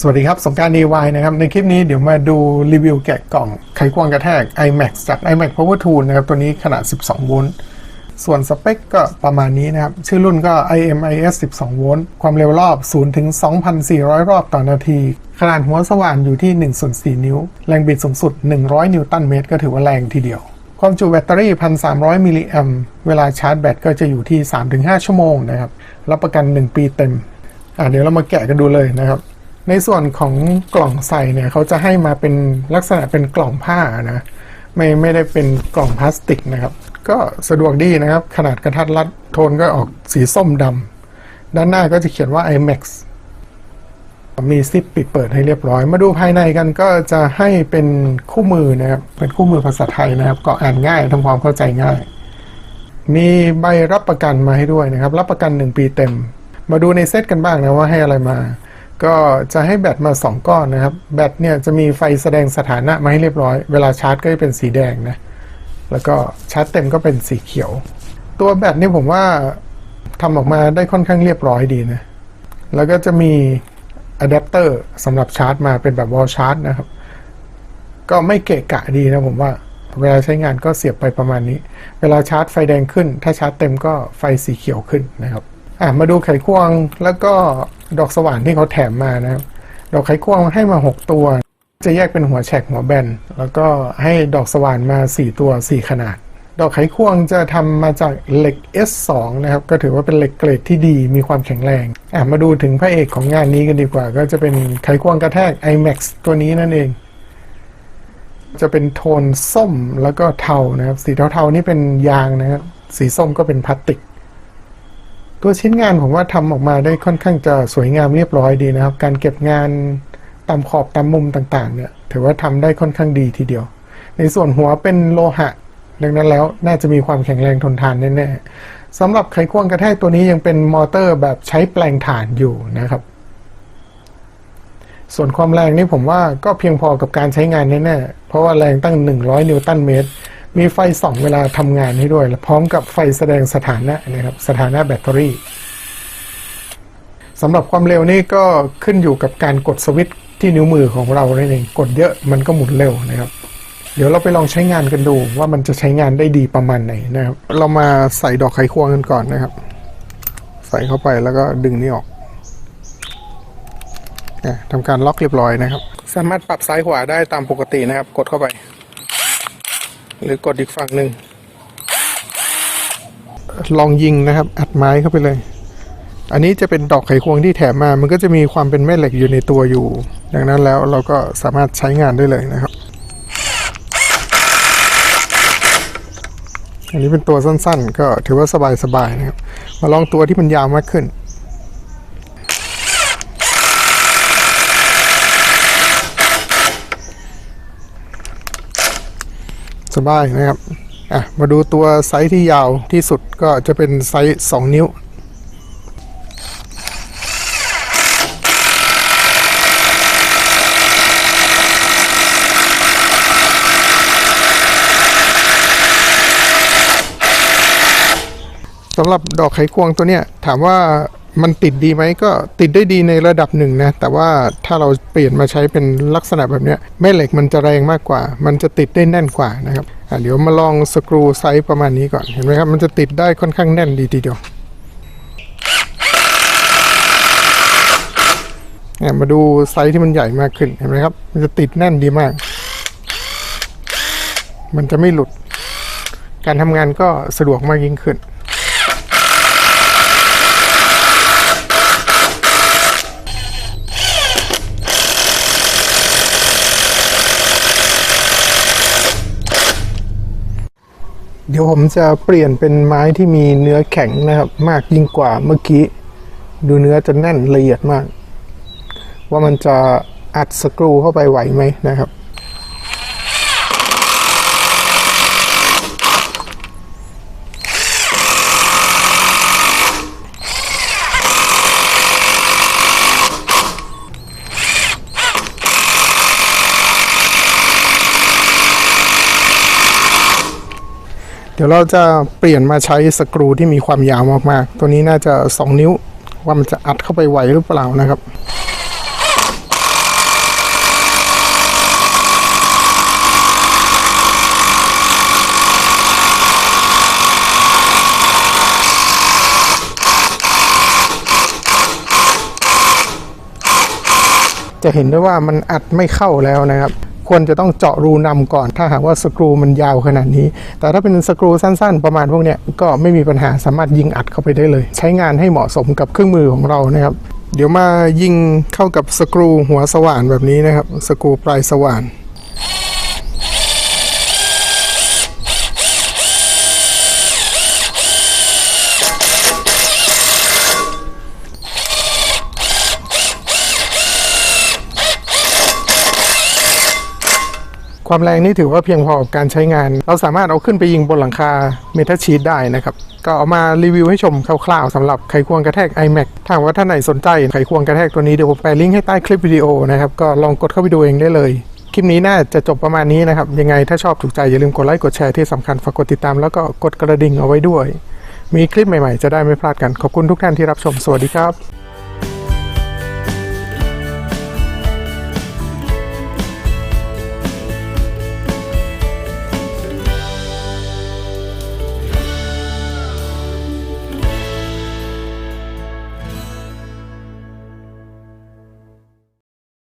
สวัสดีครับ สงกราร DIY นะครับ ในคลิปนี้เดี๋ยวมาดูรีวิวแกะกล่องไขควงกระแทก iMax จาก iMac Power Tool นะครับ ตัวนี้ขนาด 12 โวลต์ ส่วนสเปคก็ประมาณนี้นะครับ ชื่อรุ่นก็ IMIS 12 โวลต์ ความเร็วรอบ 0 ถึง 2,400 รอบต่อนาที ขนาดหัวสว่านอยู่ที่1ส่วน4นิ้ว แรงบิดสูงสุด 100 นิวตันเมตร ก็ถือว่าแรงทีเดียว ความจุแบตเตอรี่ 1,300 มิลลิแอมเวลาชาร์จแบตก็จะอยู่ที่ 3-5 ชั่วโมงนะครับ รับประกัน 1 ปีเต็ม อะเดี๋ยวเรามาแกะกันดูเลยนะครับ ในส่วนของกล่องใส่เนี่ยเขาจะให้มาเป็นลักษณะเป็นกล่องผ้านะไม่ไม่ได้เป็นกล่องพลาสติกนะครับ ก็สะดวกดีนะครับ ขนาดกระทัดรัดโทนก็ออกสีส้มดำด้านหน้าก็จะเขียนว่า IMAX มีซิปปิดเปิดให้เรียบร้อย มาดูภายในกันก็จะให้เป็นคู่มือนะครับ เป็นคู่มือภาษาไทยนะครับ ก็อ่านง่ายทำความเข้าใจง่าย มีใบรับประกันมาให้ด้วยนะครับ รับประกัน 1 ปีเต็ม มาดูในเซตกันบ้างนะว่าให้อะไรมา ก็จะให้แบตมา 2 ก้อนนะครับ แบตเนี่ยจะมีไฟแสดงสถานะมาให้เรียบร้อย เวลาชาร์จก็จะเป็นสีแดงนะ แล้วก็ชาร์จเต็มก็เป็นสีเขียว ตัวแบตนี่ผมว่าทำออกมาได้ค่อนข้างเรียบร้อยดีนะ แล้วก็จะมีอะแดปเตอร์สำหรับชาร์จมาเป็นแบบวอลชาร์จนะครับ ก็ไม่เกะกะดีนะผมว่า เวลาใช้งานก็เสียบไปประมาณนี้ เวลาชาร์จไฟแดงขึ้น ถ้าชาร์จเต็มก็ไฟสีเขียวขึ้นนะครับ อะมาดูไขควงแล้วก็ดอกสว่านที่เขาแถมมานะครับ ดอกไขควงให้มา 6 ตัว จะแยกเป็นหัวแฉกหัวแบน แล้วก็ให้ดอกสว่านมา 4 ตัว 4 ขนาด ดอกไขควงจะทำมาจากเหล็ก S2 นะครับ ก็ถือว่าเป็นเหล็กเกรดที่ดีมีความแข็งแรงอะมาดูถึงพระเอกของงานนี้กันดีกว่า ก็จะเป็นไขควงกระแทก iMax ตัวนี้นั่นเองจะเป็นโทนส้มแล้วก็เทานะครับ สีเทาๆนี่เป็นยางนะครับ สีส้มก็เป็นพลาสติก ตัวชิ้นงานผมว่าทำออกมาได้ค่อนข้างจะสวยงามเรียบร้อยดีนะครับ การเก็บงานตามขอบตามมุมต่างๆ เนี่ย ถือว่าทำได้ค่อนข้างดีทีเดียว ในส่วนหัวเป็นโลหะ ดังนั้นแล้วน่าจะมีความแข็งแรงทนทานแน่ๆสำหรับไขควงกระแทกตัวนี้ยังเป็นมอเตอร์แบบใช้แปลงถ่านอยู่นะครับ ส่วนความแรงนี่ผมว่าก็เพียงพอกับการใช้งานแน่ๆเพราะว่าแรงตั้ง 100 นิวตันเมตร มีไฟส่องเวลาทำงานให้ด้วยและพร้อมกับไฟแสดงสถานะนะครับ สถานะแบตเตอรี่สำหรับความเร็วนี่ก็ขึ้นอยู่กับการกดสวิตช์ที่นิ้วมือของเรานั่นเองกดเยอะมันก็หมุนเร็วนะครับ เดี๋ยวเราไปลองใช้งานกันดูว่ามันจะใช้งานได้ดีประมาณไหนนะครับ เรามาใส่ดอกไขควงกันก่อนนะครับ ใส่เข้าไปแล้วก็ดึงนี่ออกทำการล็อกเรียบร้อยนะครับ สามารถปรับซ้ายขวาได้ตามปกตินะครับ กดเข้าไป หรือกดอีกฝั่งหนึ่งลองยิงนะครับ อัดไม้เข้าไปเลย อันนี้จะเป็นดอกไขควงที่แถมมา มันก็จะมีความเป็นแม่เหล็กอยู่ในตัวอยู่ ดังนั้นแล้วเราก็สามารถใช้งานได้เลยนะครับ อันนี้เป็นตัวสั้นๆ ก็ถือว่าสบายๆนะครับ มาลองตัวที่มันยาวมากขึ้น บายนะครับอะมาดูตัวไซส์ที่ยาวที่สุดก็จะเป็นไซส์ 2 นิ้วสำหรับดอกไขควงตัวเนี้ยถามว่า มันติดดีไหมก็ติดได้ดีในระดับหนึ่งนะ แต่ว่าถ้าเราเปลี่ยนมาใช้เป็นลักษณะแบบนี้แม่เหล็กมันจะแรงมากกว่า มันจะติดได้แน่นกว่านะครับเดี๋ยวมาลองสกรูไซส์ประมาณนี้ก่อนเห็นไหมครับมันจะติดได้ค่อนข้างแน่นดีทีเดียวมาดูไซส์ที่มันใหญ่มากขึ้นเห็นไหมครับ มันจะติดแน่นดีมาก มันจะไม่หลุด การทำงานก็สะดวกมากยิ่งขึ้น เดี๋ยวผมจะเปลี่ยนเป็นไม้ที่มีเนื้อแข็งนะครับ มากยิ่งกว่าเมื่อกี้ ดูเนื้อจะแน่นละเอียดมาก ว่ามันจะอัดสกรูเข้าไปไหวไหมนะครับ ดี๋ยวเราจะเปลี่ยนมาใช้สกรูที่มีความยาวมากๆ ตัวนี้น่าจะ 2 นิ้ว ว่ามันจะอัดเข้าไปไหวหรือเปล่านะครับจะเห็นได้ว่ามันอัดไม่เข้าแล้วนะครับ ควรจะต้องเจาะรูนำก่อน ถ้าหากว่าสกรูมันยาวขนาดนี้ แต่ถ้าเป็นสกรูสั้น ๆ ประมาณพวกเนี้ยก็ไม่มีปัญหาสามารถยิงอัดเข้าไปได้เลย ใช้งานให้เหมาะสมกับเครื่องมือของเรานะครับเดี๋ยวมายิงเข้ากับสกรูหัวสว่านแบบนี้นะครับ สกรูปลายสว่าน ความแรงนี่ถือว่าเพียงพอกับการใช้งาน เราสามารถเอาขึ้นไปยิงบนหลังคาเมทัลชีตได้นะครับ ก็เอามารีวิวให้ชมคร่าวๆสำหรับไขควงกระแทก iMac ถ้าว่าท่านไหนสนใจไขควงกระแทกตัวนี้เดี๋ยวผมแปะลิงก์ให้ใต้คลิปวิดีโอนะครับก็ลองกดเข้าไปดูเองได้เลยคลิปนี้น่าจะจบประมาณนี้นะครับ ยังไงถ้าชอบถูกใจอย่าลืมกดไลค์กดแชร์ที่สำคัญฝากกดติดตามแล้วก็กดกระดิ่งเอาไว้ด้วย มีคลิปใหม่ๆ จะได้ไม่พลาดกันขอบคุณทุกท่านที่รับชมสวัสดีครับ